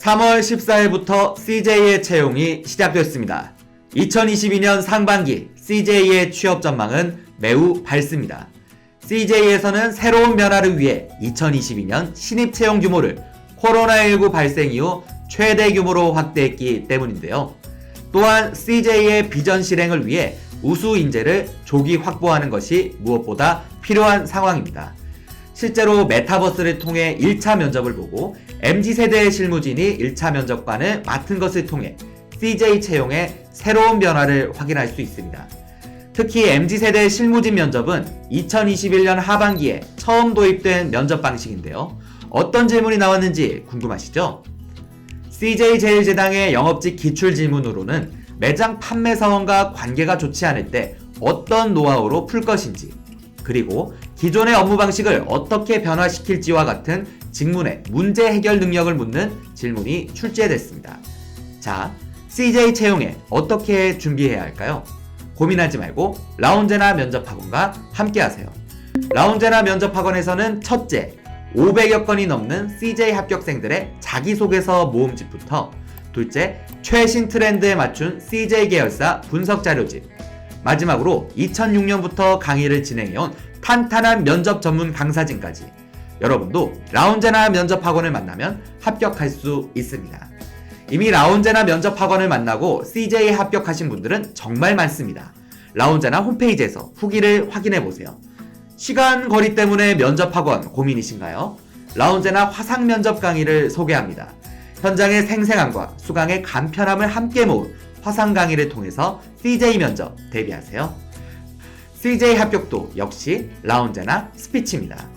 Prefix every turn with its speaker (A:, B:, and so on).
A: 3월 14일부터 CJ의 채용이 시작됐습니다. 2022년 상반기 CJ의 취업 전망은 매우 밝습니다. CJ에서는 새로운 변화를 위해 2022년 신입 채용 규모를 코로나19 발생 이후 최대 규모로 확대했기 때문인데요. 또한 CJ의 비전 실행을 위해 우수 인재를 조기 확보하는 것이 무엇보다 필요한 상황입니다. 실제로 메타버스를 통해 1차 면접을 보고 MZ세대의 실무진이 1차 면접관을 맡은 것을 통해 CJ 채용의 새로운 변화를 확인할 수 있습니다. 특히 MZ세대 실무진 면접은 2021년 하반기에 처음 도입된 면접 방식인데요. 어떤 질문이 나왔는지 궁금하시죠? CJ 제일제당의 영업직 기출 질문으로는 매장 판매 사원과 관계가 좋지 않을 때 어떤 노하우로 풀 것인지, 그리고 기존의 업무 방식을 어떻게 변화시킬지와 같은 직문의 문제 해결 능력을 묻는 질문이 출제됐습니다. 자, CJ 채용에 어떻게 준비해야 할까요? 고민하지 말고 라운제나 면접학원과 함께 하세요. 라운제나 면접학원에서는 첫째, 500여 건이 넘는 CJ 합격생들의 자기소개서 모음집부터 둘째, 최신 트렌드에 맞춘 CJ 계열사 분석 자료집 마지막으로 2006년부터 강의를 진행해온 탄탄한 면접 전문 강사진까지 여러분도 라운제나 면접학원을 만나면 합격할 수 있습니다. 이미 라운제나 면접학원을 만나고 CJ에 합격하신 분들은 정말 많습니다. 라운제나 홈페이지에서 후기를 확인해 보세요. 시간 거리 때문에 면접학원 고민이신가요? 라운제나 화상 면접 강의를 소개합니다. 현장의 생생함과 수강의 간편함을 함께 모은 화상 강의를 통해서 CJ 면접 대비하세요. CJ 합격도 역시 라운제나 스피치입니다.